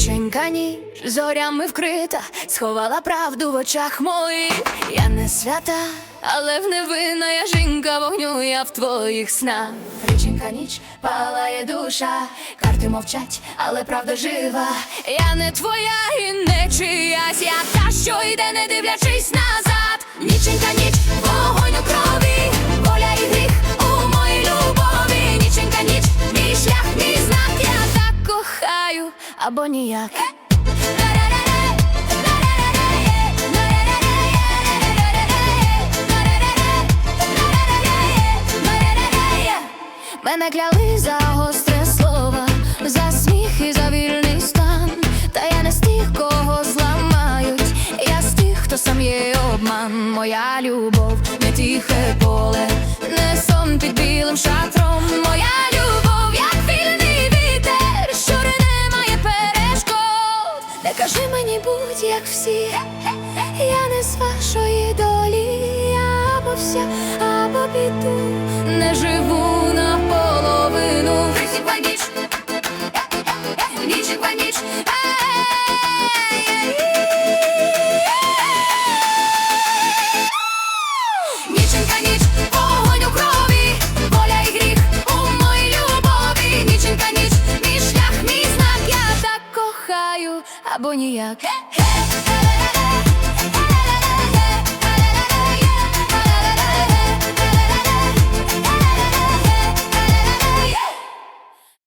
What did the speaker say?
Тонченька ніж зорями вкрита, сховала правду в очах моїх. Я не свята, але в невинна я жінка вогню, я в твоїх снах. Річенька ніч палає душа, карти мовчать, але правда жива. Я не твоя і не чиясь, я та, що йде, не дивлячись назад. Ніченька ніч. Кохаю або ніяк. Мене кляли за гостре слово, за сміх і за вільний стан. Та я не з тих, кого зламають. Я з тих, хто сам є обман. Моя любов, не тихе поле, не сон під білим шатром. Не кажи мені, будь як всі, я не з вашої долі, я або вся, або піду, не живу наполовину. Ніч, нічиква ніч. Або ніяк.